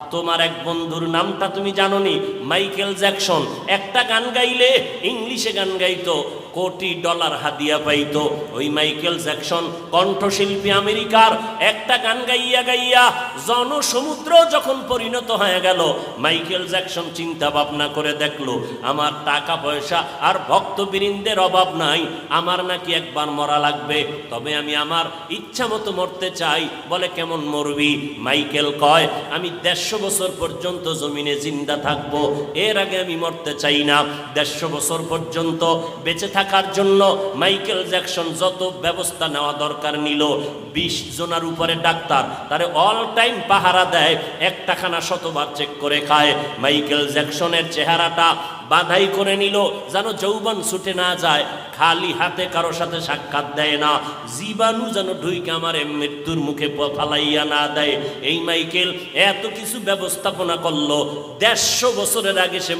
তোমার এক বন্ধুর নামটা তুমি জানো নি মাইকেল জ্যাকসন। একটা গান গাইলে ইংলিশে গান গাইতো। কোটি ডলার হাদিয়া পাইতো। ওই মাইকেল জ্যাকসন কণ্ঠশিল্পী আমেরিকার একটা গান গাইয়া গাইয়া জনসমুদ্র যখন পরিণত হয়ে গেল, মাইকেল জ্যাকসন চিন্তা ভাবনা করে দেখল, আমার টাকা পয়সা আর ভক্তবৃন্দের অভাব নাই, আমার নাকি একবার মরা লাগবে, তবে আমি আমার ইচ্ছা মতো মরতে চাই। বলে, কেমন মরবি? মাইকেল কয়, আমি দেড়শো বছর পর্যন্ত জমিনে জিন্দা থাকব, এর আগে আমি মরতে চাই না। দেড়শো বছর পর্যন্ত বেঁচে থাকার জন্য মাইকেল জ্যাকসন যত ব্যবস্থা নেওয়া দরকার নিল, বিশ জনার উপরে ডাক্তার, তারে অল টাইম পাহারা দেয় একটা খানা শতবার চেক করে খায়। মাইকেল জ্যাকসনের চেহারাটা বাধাই করে নিল, যেন যৌবন ছুটে না যায়, খালি হাতে কারও সাথে সাক্ষাৎ দেয় না। জীবাণু যেন ঢুইকে আমার মৃত্যুর মুখে ফালাইয়া না দেয়। এই মাইকেল এত কিছু ব্যবস্থাপনা করল, দেড়শো বছরের আগে সে